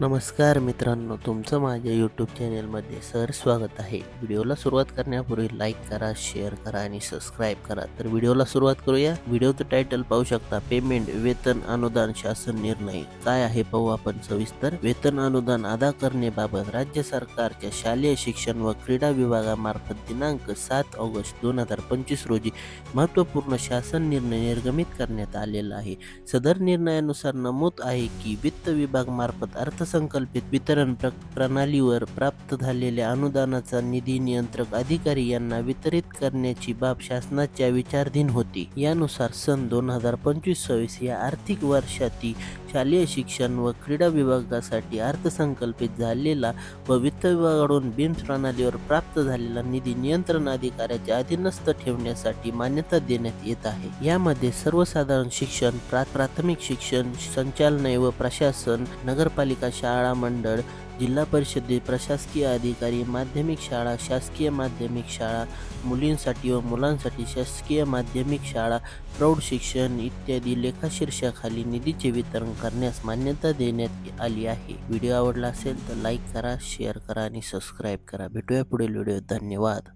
नमस्कार मित्रांनो तुमचं माझ्या यूट्यूब चॅनेलमध्ये सर स्वागत आहे. व्हिडिओला सुरुवात करण्यापूर्वी लाईक करा शेअर करा आणि सबस्क्राईब करा. तर व्हिडिओला सुरुवात करूया. व्हिडिओचं टायटल पाहू शकता पेमेंट वेतन अनुदान शासन निर्णय. काय आहे पाहू आपण सविस्तर. वेतन अनुदान अदा करण्याबाबत राज्य सरकारच्या शालेय शिक्षण व क्रीडा विभागामार्फत दिनांक सात ऑगस्ट दोन हजार पंचवीस रोजी महत्त्वपूर्ण शासन निर्णय निर्गमित करण्यात आलेला आहे. सदर निर्णयानुसार नमूद आहे की वित्त विभागामार्फत अर्थसंकल्पित वितरण प्र प्रणालीवर प्राप्त झालेल्या अनुदानाचा निधी नियंत्रक अधिकारी यांना वितरित करण्याची बाब शासनाच्या विचारधीन होती. यानुसार सन दोन हजार पंचवीस सव्वीस या आर्थिक वर्षातील शालेय शिक्षण व क्रीडा विभागासाठी अर्थसंकल्पित झालेला व वित्त विभागाकडून बिम्स प्रणालीवर प्राप्त झालेला निधी नियंत्रण अधिकाऱ्याच्या अधीनस्थ ठेवण्यासाठी मान्यता देण्यात येत आहे. यामध्ये सर्वसाधारण शिक्षण प्रा प्राथमिक शिक्षण संचालने व प्रशासन नगरपालिका शाळा मंडळ जिल्हा परिषदे प्रशासकीय अधिकारी माध्यमिक शाळा शासकीय माध्यमिक शाळा मुलींसाठी व मुलांसाठी शासकीय माध्यमिक शाळा प्रौढ शिक्षण इत्यादी लेखाशीर्षाखाली निधीचे वितरण करण्यास मान्यता देण्यात आली आहे. व्हिडिओ आवडला असेल तर लाईक करा शेअर करा आणि सबस्क्राईब करा. भेटूया पुढील व्हिडिओ धन्यवाद.